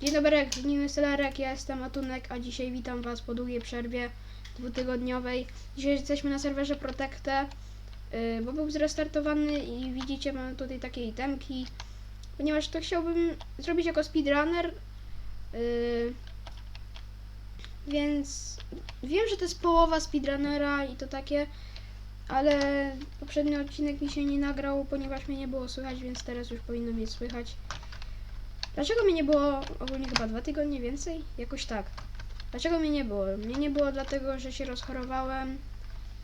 Dzień dobry, Gniny Selerek, ja jestem Atunek, a dzisiaj witam Was po długiej przerwie dwutygodniowej. Dzisiaj jesteśmy na serwerze Protecte, bo był zrestartowany i widzicie, mam tutaj takie itemki. Ponieważ to chciałbym zrobić jako speedrunner, yy, więc wiem, że to jest połowa speedrunnera i to takie, ale poprzedni odcinek mi się nie nagrał, ponieważ mnie nie było słychać, więc teraz już powinno mnie słychać. Dlaczego mnie nie było ogólnie chyba dwa tygodnie więcej? Jakoś tak. Dlaczego mnie nie było? Mnie nie było dlatego, że się rozchorowałem.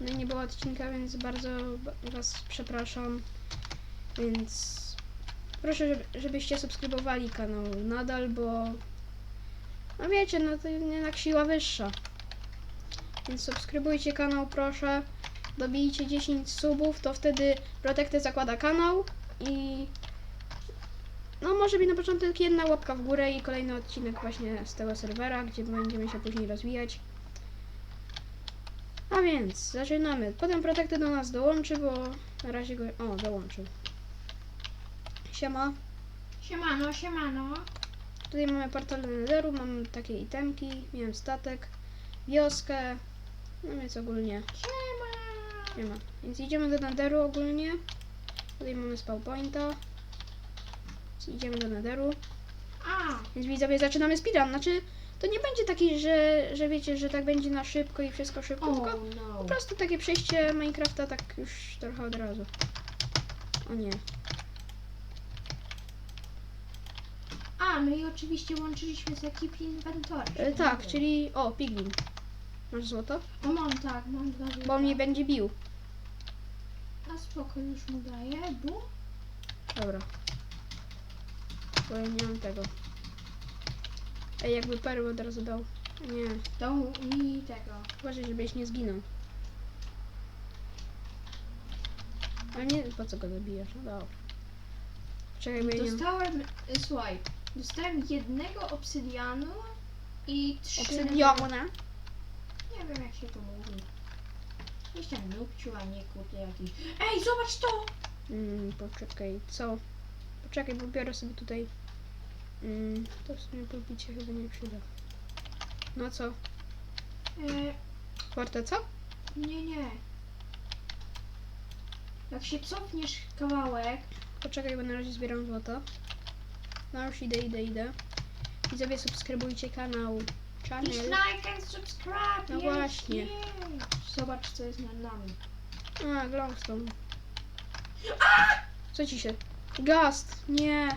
No i nie było odcinka, więc bardzo ba- Was przepraszam. Więc proszę, żeby, żebyście subskrybowali kanał nadal, bo no wiecie, no to jednak siła wyższa. Więc subskrybujcie kanał, proszę. Dobijcie 10 subów, to wtedy Protecte zakłada kanał i no może być na początek jedna łapka w górę i kolejny odcinek właśnie z tego serwera, gdzie będziemy się później rozwijać. A więc zaczynamy. Potem Protected do nas dołączy, bo na razie go... O, dołączył. Siema. Siemano, siemano. Tutaj mamy portal do Netheru, mam takie itemki, miałem statek, wioskę, no więc ogólnie Siema. nie ma. Więc idziemy do Netheru ogólnie. Tutaj mamy spawn pointa. Idziemy do Netheru. A, Więc widzowie, zaczynamy speedrun. Znaczy, to nie będzie taki, że, że wiecie, że tak będzie na szybko i wszystko szybko, tylko oh no. po prostu takie przejście Minecrafta tak już trochę od razu. O nie. A, no i oczywiście łączyliśmy z ekipy inwentory. E, tak, czyli... O, Piglin. Masz złoto? O, mam tak, mam dwa. Bo on mnie będzie bił. A spoko, już mu daję, bu. Dobra. Bo ja nie mam tego. Ej, jakby perły od razu dał. Nie. Dał mi tego. Uważaj, żebyś nie zginął. Ale nie, po co go zabijasz? No dobra. Czekaj, bo ja nie. Dostałem, y, słuchaj, dostałem jednego obsydianu i trzy... Obsydiona. Nie wiem jak się to mówi. Jestem nupciu, a nie kurde jakiś. Ej, zobacz to! Mm, poczekaj, co? Poczekaj, bo biorę sobie tutaj. Mm, to w sumie podbicie chyba nie przyda. No co? E, Forte co? nie, nie. Jak się cofniesz kawałek, Poczekaj, bo na razie zbieram złoto. No już idę, idę, idę. Widzowie, subskrybujcie kanał. Channel. Please like and subscribe. No yes, właśnie. yes. Zobacz co jest nad nami. A, glowstone. Co ci się? Gast! Nie!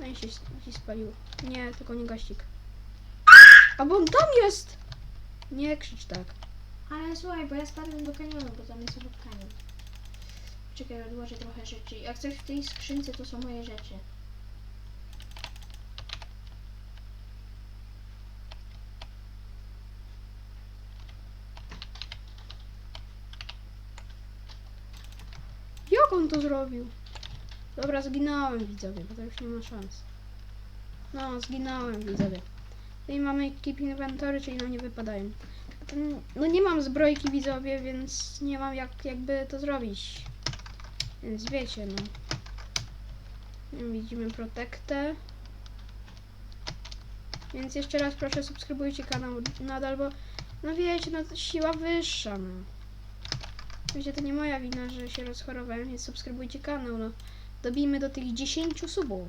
No i się ci spalił. Nie, tylko nie gaścik. A bo on tam jest! Nie krzycz tak. Ale słuchaj, bo ja spadłem do kanionu, bo tam jest obok kanion. Czekaj, odłożę trochę rzeczy. Jak coś w tej skrzynce, to są moje rzeczy. Jak on to zrobił? Dobra, zginąłem widzowie, bo to już nie ma szans. No, zginąłem widzowie. Tutaj mamy keep inventory, czyli no nie wypadają. No nie mam zbrojki widzowie, więc nie mam jak jakby to zrobić. Więc wiecie, no. Widzimy Protectę. Więc jeszcze raz proszę subskrybujcie kanał nadal, bo no wiecie, no siła wyższa, no. Wiecie, to nie moja wina, że się rozchorowałem, więc subskrybujcie kanał, no. Dobijmy do tych 10 subów.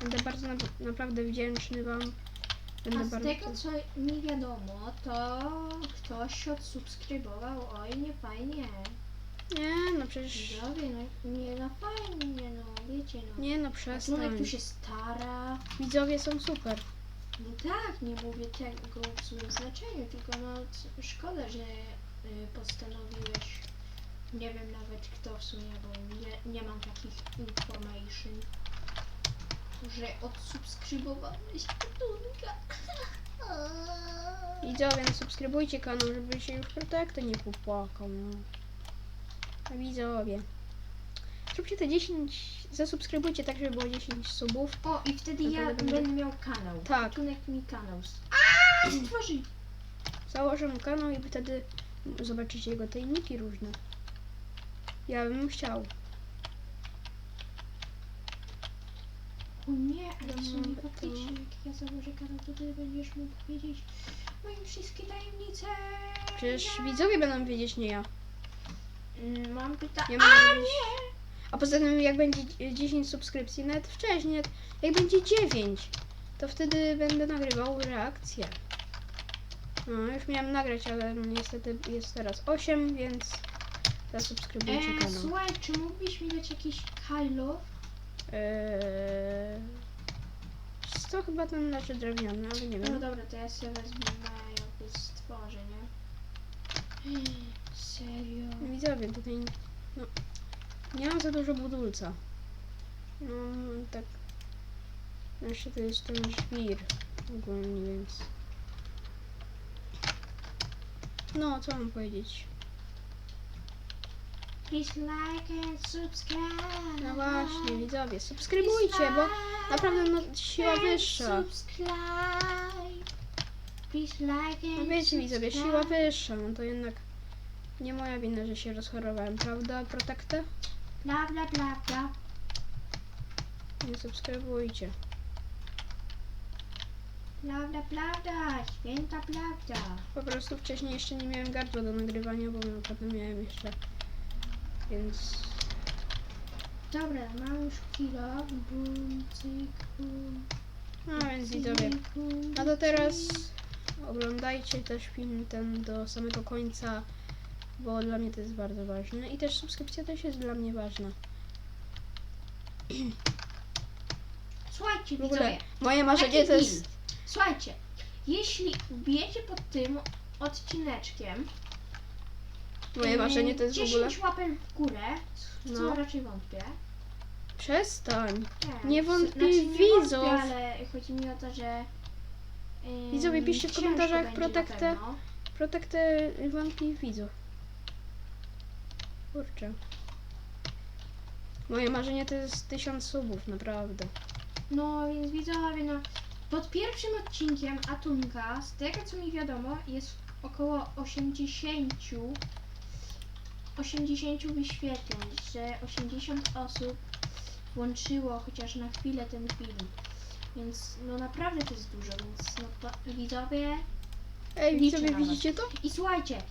Będę bardzo na, naprawdę wdzięczny wam. Będę A z bardzo... tego co mi wiadomo, to ktoś odsubskrybował. Oj, nie fajnie. Nie, no przecież... Zdrowie, no nie no fajnie, no wiecie no. Nie no, Człowiek przestań. tu się stara. Widzowie są super. No tak, nie mówię tego w złym znaczeniu, tylko no szkoda, że y, postanowiłeś, nie wiem nawet kto w sumie, bo nie, nie mam takich information, że odsubskrybowałeś Tunka. Widzowie, no subskrybujcie kanał, żeby się już Protector nie popłakał, no. A widzowie. Zróbcie te 10... Zasubskrybujcie tak, żeby było 10 subów. O, i wtedy No to ja będę- będę miał kanał. Tak. Tunek mi kanał. s- Stworzy. Założę kanał i wtedy zobaczycie jego tajniki różne. Ja bym chciał. O nie, ale w sumie faktycznie, jak ja założę kanał, to ty będziesz mógł wiedzieć moje wszystkie tajemnice. Przecież widzowie będą wiedzieć, nie ja. Mm, Mam pytanie. Ja A jakieś- nie! A poza tym, jak będzie 10 subskrypcji, nawet wcześniej, jak będzie 9, to wtedy będę nagrywał reakcję. No, już miałem nagrać, ale niestety jest teraz 8, więc zasubskrybujcie E, kanał. słuchaj, czy mógłbyś mi dać jakiś Kylo? Eee, to chyba ten leży drewniany, ale nie No wiem. dobra, to ja sobie wezmę jakieś stworzę, nie? Serio? Widzowie, tutaj no, nie mam za dużo budulca. No, tak. Jeszcze to jest ten żwir ogólnie, więc... No, co mam powiedzieć? Please like and subscribe. No właśnie, widzowie, subskrybujcie, bo naprawdę no, siła wyższa. No wiecie widzowie, siła wyższa, no to jednak nie moja wina, że się rozchorowałem, prawda, Protekte? Bla bla bla bla. Nie subskrybujcie. Bla bla. Święta prawda. Po prostu wcześniej jeszcze nie miałem gardła do nagrywania, bo potem miałem jeszcze, więc... Dobra, mam już kilo. Bum, cyk, bum. No więc widzowie, no to teraz oglądajcie też film ten do samego końca, bo dla mnie to jest bardzo ważne i też subskrypcja też jest dla mnie ważna. Słuchajcie, W ogóle widzowie. moje marzenie Taki to jest... Słuchajcie, jeśli wbijecie pod tym odcineczkiem Moje marzenie to jest w 10 ogóle... łapek w górę, w co No. raczej wątpię. Przestań! Nie, Nie w- wątpię znaczy, nie widzów. Wątpię, ale chodzi mi o to, że yy, Widzowie, piszcie w ciężko komentarzach będzie Protecte. na pewno. Wątpi widzów. Kurczę. Moje marzenie to jest tysiąc subów, naprawdę. No więc widzowie, no pod pierwszym odcinkiem Atunka, z tego co mi wiadomo, jest około 80 80 wyświetleń, że 80 osób włączyło chociaż na chwilę ten film. Więc no naprawdę to jest dużo, więc no to widzowie Ej, Liczę widzowie, na was. widzicie to? i słuchajcie,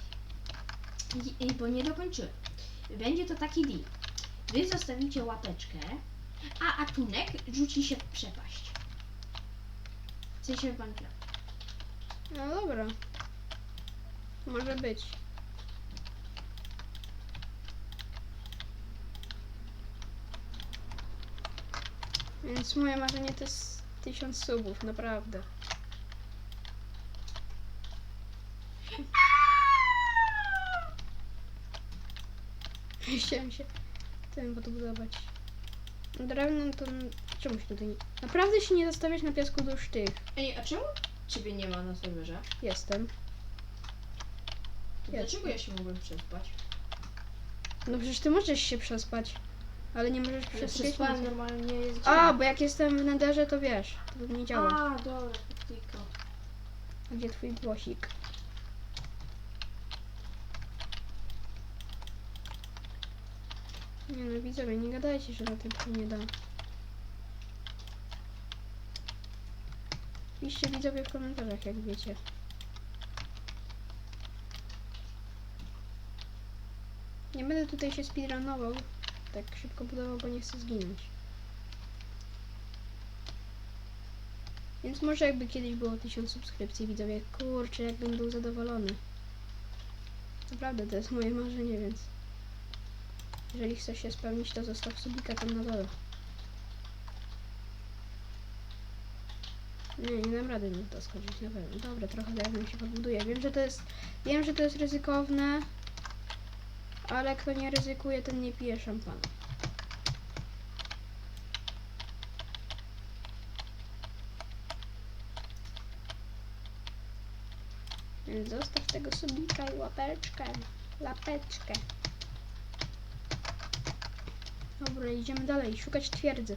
i- i- bo nie dokończyłem. Będzie to taki deal. Wy zostawicie łapeczkę, a Atunek rzuci się w przepaść. W sensie w Minecraft. No dobra. Może być. Więc moje marzenie to jest tysiąc subów, naprawdę. Chciałem się tym podbudować. Drewno to czemu się tutaj nie... Naprawdę się nie zostawiać na piasku do sztych. Ej, a czemu ciebie nie ma na serwerze? Jestem. Dlaczego ja się mogłem przespać? No przecież ty możesz się przespać, ale nie możesz przespałem nic. normalnie jest A, bo jak jestem w nederze, to wiesz, to nie działa. A, dobra, tylko. A gdzie twój głosik? Nie no, widzowie, nie gadajcie, że na tym się nie da. Piszcie widzowie w komentarzach, jak wiecie. Nie będę tutaj się speedrunował, tak szybko budował, bo nie chcę zginąć. Więc może jakby kiedyś było 1000 subskrypcji, widzowie, kurczę, jakbym był zadowolony. Naprawdę, to jest moje marzenie, więc jeżeli chcesz się spełnić, to zostaw subika tam na dole. Nie, nie dam rady na to schodzić na pewno. Dobra, trochę drewnem się podbuduję. Wiem, że to jest, wiem, że to jest ryzykowne, ale kto nie ryzykuje, ten nie pije szampana. Więc zostaw tego subika i łapeczkę. Lapeczkę. Dobra, idziemy dalej. Szukać twierdzy.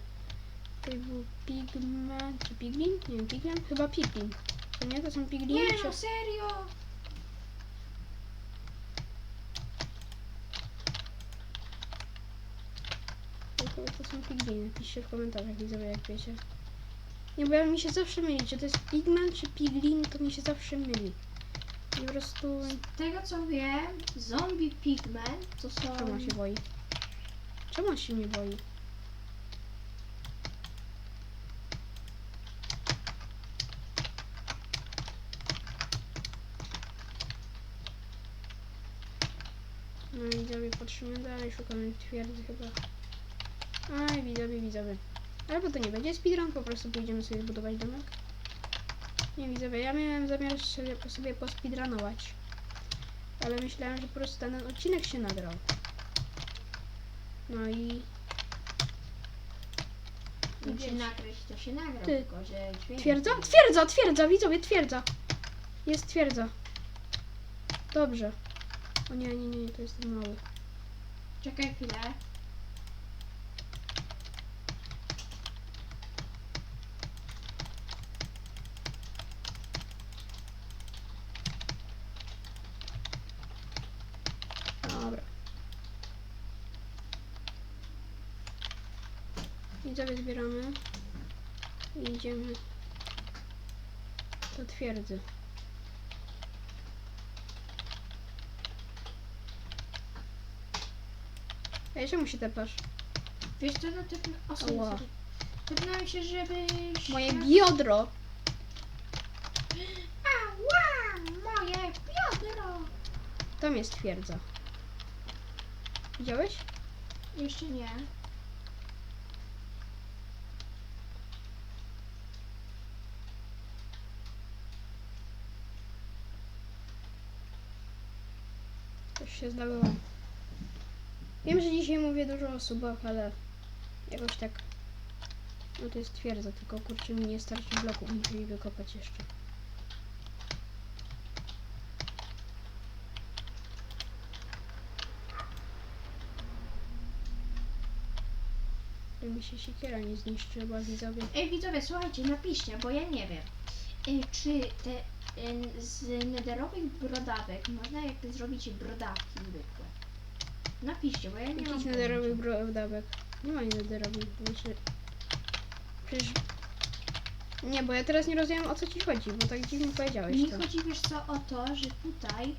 Tutaj był pigman, czy piglin? Nie wiem, piglin? Chyba piglin. To nie, to są pigliny? Nie no, serio! to chyba to są pigliny. Piszcie w komentarzach, widzowie, jak wiecie. Nie, bo ja mi się zawsze myli, czy to jest pigman, czy piglin, to mi się zawsze myli. I po prostu... Z tego co wiem, zombie pigmen to są... Czemu on się boi? Czemu on się mnie boi? No i widzowie, patrzymy dalej, szukamy twierdzy chyba. Aj, widzowie, widzowie. Albo to nie będzie speedrun, po prostu pójdziemy sobie zbudować domek. Nie, widzowie, ja miałem zamiar sobie, sobie pospeedrunować. Ale myślałem, że po prostu ten odcinek się nagrał. No i... Jak się nagrać, to się nagra, Ty. tylko że dźwięk... Twierdza? Twierdza, twierdza, widzowie, twierdza. Jest twierdza. Dobrze. O nie, nie, nie, to jest ten mały. Czekaj chwilę. Dobra. Widzowie zbieramy. I idziemy do twierdzy. Ej, czemu się tepasz? Wiesz co, no typ... O, Ała. sorry. Typnąłem się, żebyś... Moje biodro! Ała! Moje biodro! Tam jest twierdza. Widziałeś? Jeszcze nie. Się zdarzyło. Wiem, że dzisiaj mówię dużo o subach, ale jakoś tak. No to jest twierdza, tylko kurczę mi nie starczy bloków, jej wykopać jeszcze. Żeby się siekiera nie zniszczyła, widzowie. Ej widzowie, słuchajcie, napiszcie, bo ja nie wiem. Ej, czy te z nederowych brodawek można jakby zrobić brodawki zwykłe? Napiszcie, bo ja nie mam Jakichś pojęcia. nederowych brodawek. Nie ma nederowych, znaczy... Przecież... Nie, bo ja teraz nie rozumiem o co ci chodzi, bo tak dziwnie powiedziałeś Mi to. chodzi wiesz co o to, że tutaj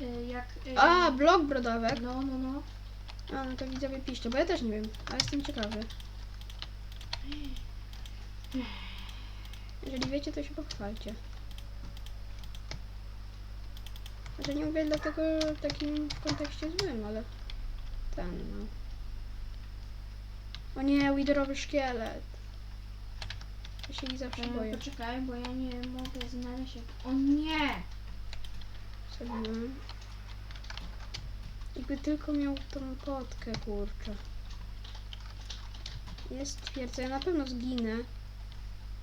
y, jak... y, A, blok brodawek. No, no, no. A, no to widzowie piszcie, bo ja też nie wiem, ale jestem ciekawy. Jeżeli wiecie, to się pochwalcie. Że nie mówię dlatego w takim kontekście złym, ale ten, no. O nie, widerowy szkielet. Ja się ich zawsze E, boję. poczekaj, bo ja nie mogę znaleźć jak... O nie! Zrobiłem. Jakby tylko miał tą potkę, kurczę. Jest twierdza, ja na pewno zginę.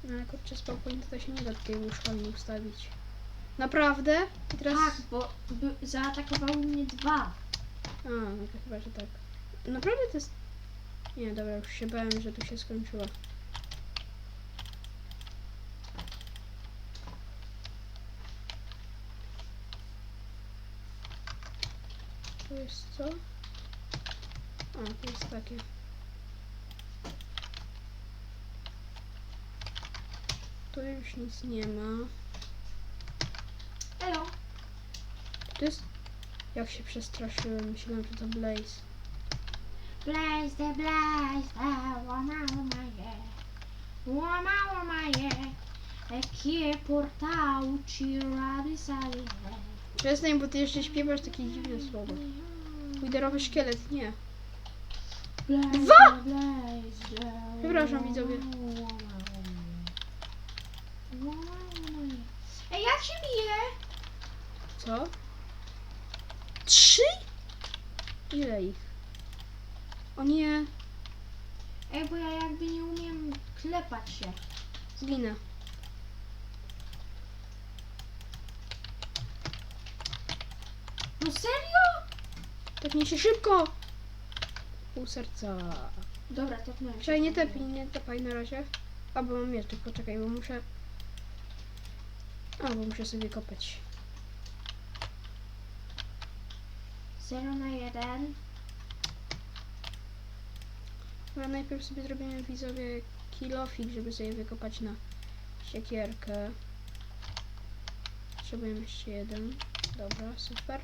No ale kurczę, spokojnie to się nie da tutaj łóżkami ustawić. Naprawdę? I teraz... Tak, bo by, zaatakowały mnie dwa. A, no to chyba, że tak. Naprawdę to jest... Nie, dobra, już się bałem, że tu się skończyło. To jest co? A, to jest takie. Tu już nic nie ma. To jest... Jak się przestraszyłem, myślałem, że to Blaze. Blaze the blaze the łamało moje Łamało moje Jakie portału ci rady sali Przestań, bo ty jeszcze śpiewasz takie dziwne słowa. Widerowy szkielet, nie. Dwa! Przepraszam, widzowie. Ej, jak się bije? Co? Trzy? Ile ich? O nie, Ej, bo ja jakby nie umiem klepać się. zginę. No serio? Tepnij się szybko! Pół serca. Dobra, tepnąłem się. Czekaj, nie tepnij, nie tepaj na razie. A, bo mam mieczek, poczekaj, bo muszę... A, bo muszę sobie kopać. 0 na 1. Ale najpierw sobie zrobimy widzowie kilofik, żeby sobie wykopać na siekierkę. Potrzebujemy jeszcze jeden. Dobra, super.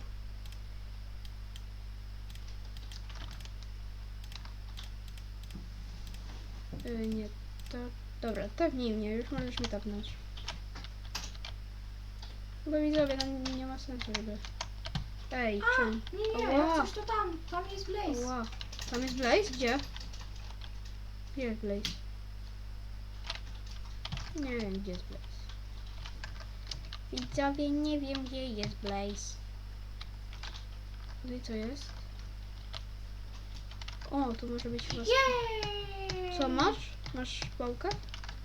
Yy, nie, to... Dobra, tapnij mnie, już możesz mi tapnąć. Bo widzowie, no nie ma sensu, żeby... Ej, czym? Nie, nie, Ała. jak coś to tam, tam jest Blaze. Ła. Tam jest Blaze? Gdzie? Gdzie jest Blaze? Nie wiem, gdzie jest Blaze. Widzowie, nie wiem, gdzie jest Blaze. No i co jest? O, tu może być chyba... Jej! Co masz? Masz pałkę?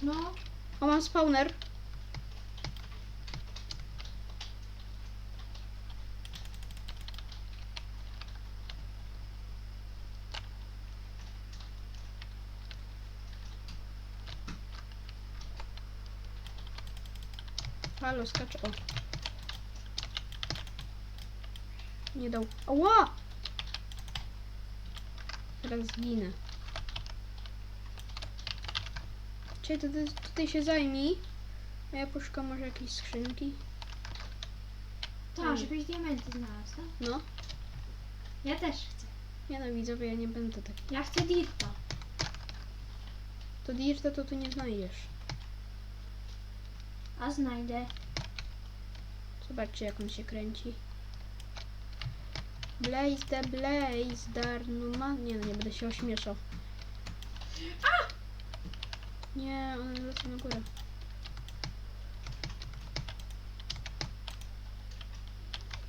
No, O, mam spawner. Halo, skacz. O. Nie dał. Ała! Teraz zginę. Czyli tutaj, tutaj się zajmij. A ja poszukam może jakiejś skrzynki. tak, żebyś diamenty znalazł, tak? No. Ja też chcę. Nie no widzowie, ja nie będę tak. Ja chcę dirta. To dirta to tu nie znajdziesz. A znajdę. Zobaczcie jak on się kręci. Blaze the Blaze Darnuma. Nie no, nie będę się ośmieszał. Nie, one lecą na górę.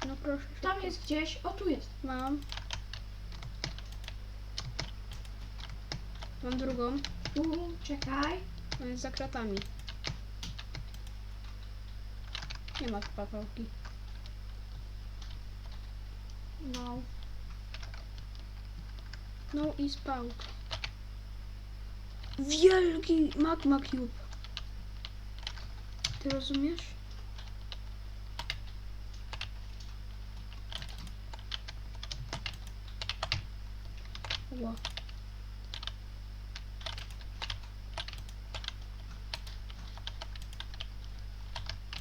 No proszę. Tam szybko. jest gdzieś. O, tu jest. Mam. Mam drugą. Tu, czekaj. On jest za kratami. Nie ma papałki. No. No i spałka. Wielki magma cube. Ty rozumiesz? Ła.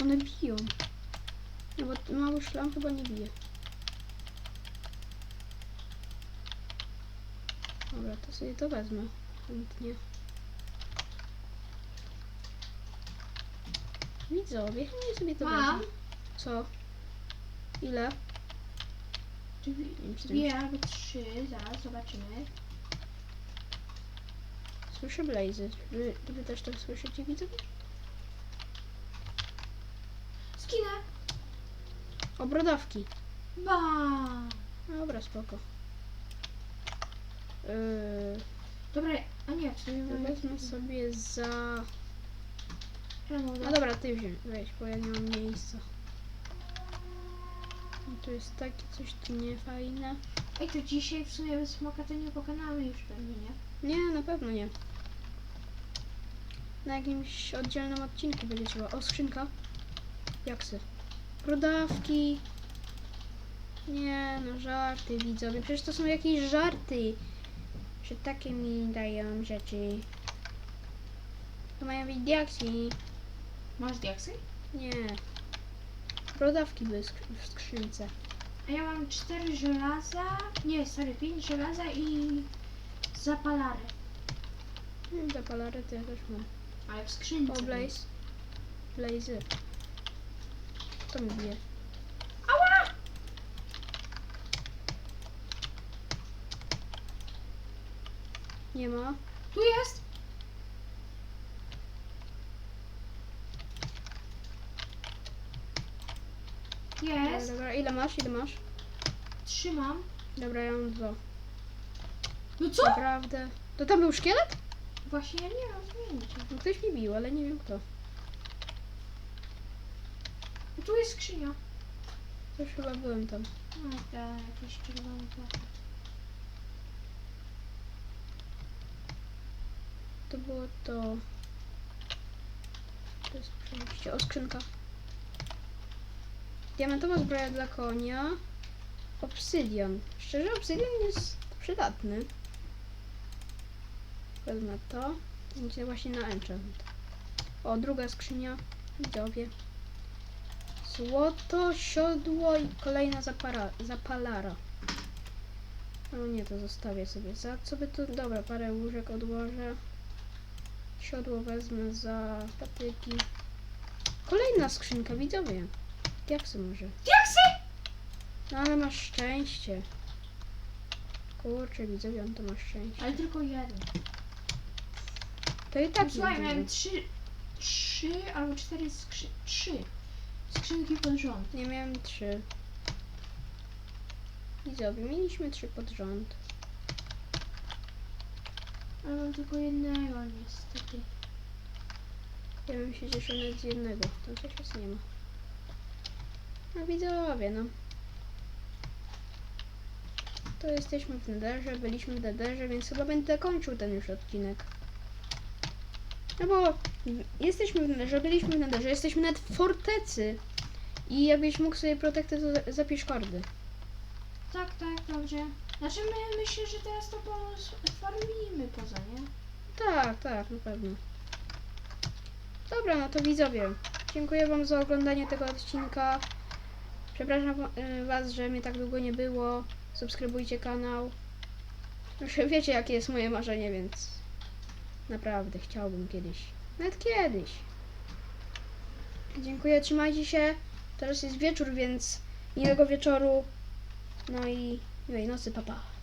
One biją. No bo ten mały szlam chyba nie bije. Dobra, to sobie to wezmę. Chętnie. Widzowie, chętnie sobie to wezmę. Co? Ile? Dwie, albo trzy, zaraz zobaczymy. Słyszę blazy. Wy, wy też to słyszycie, widzowie? Obrodawki. Bam. Dobra, spoko. Yy, Dobra, a nie, sumie mamy... wezmę sobie za... No dobra, ty wziąć, weź, bo ja nie mam miejsca. No tu jest takie coś tu niefajne. Ej, to dzisiaj w sumie bez smoka to nie pokonamy już pewnie, nie? Nie, na pewno nie. Na jakimś oddzielnym odcinku będzie trzeba. O, skrzynka. Jaksy. Brodawki. Nie, no żarty widzowie. Przecież to są jakieś żarty. Że takie mi dają rzeczy. To mają być diaksy. Masz diaksy? Nie. Brodawki były w skrzynce. A ja mam cztery żelaza, nie, sorry, pięć żelaza i zapalarę. Hmm, Zapalary to ja też mam. Ale w skrzynce. O, Blaze. Blazy. To mi bije. Ała! Nie ma. Tu jest! Dobra, Jest! dobra, ile masz? Ile masz? Trzymam. Dobra, ja mam dwa. No co? Naprawdę. To tam był szkielet? Właśnie ja nie rozumiem cię. No ktoś mi bił, ale nie wiem kto. Tu jest skrzynia. Też chyba byłem tam. No tak, jakiś czerwony plakat. To było to. To jest przejście. O, skrzynka. Diamentowa zbroja dla konia. Obsydian. Szczerze, obsydian jest przydatny. Wezmę to. Idzie właśnie na enchant. O, druga skrzynia. Widzowie. Złoto, siodło i kolejna zapara, zapalara. O nie, to zostawię sobie. Za co by tu... Dobra, parę łóżek odłożę. Siodło wezmę za patyki. Kolejna skrzynka, widzowie. Jak se może? Diaksy! No ale masz szczęście. Kurczę, widzowie, on to ma szczęście. Ale tylko jeden. To i tak Słuchaj, widzowie. miałem trzy, trzy albo cztery skrzy... trzy skrzynki pod rząd. Nie miałem trzy. Widzowie, mieliśmy trzy pod rząd. Ale mam tylko jednego niestety. Ja bym się cieszył nawet z jednego. Tam coś jest nie ma. No widzowie, no. To jesteśmy w Nederze, byliśmy w Nederze, więc chyba będę kończył ten już odcinek. No bo jesteśmy w Nederze, byliśmy w Nederze, jesteśmy w fortecy. I jakbyś mógł sobie protekty, to zapisz kordy. Tak, tak, dobrze. Znaczy my myślę, że teraz to farmimy poza, nie? Tak, tak, na pewno. Dobra, no to widzowie. Dziękuję Wam za oglądanie tego odcinka. Przepraszam y, Was, że mnie tak długo nie było. Subskrybujcie kanał. Już wiecie, jakie jest moje marzenie, więc naprawdę chciałbym kiedyś. Nawet kiedyś. Dziękuję, trzymajcie się. Teraz jest wieczór, więc miłego wieczoru. No i miłej nocy, papa. Pa.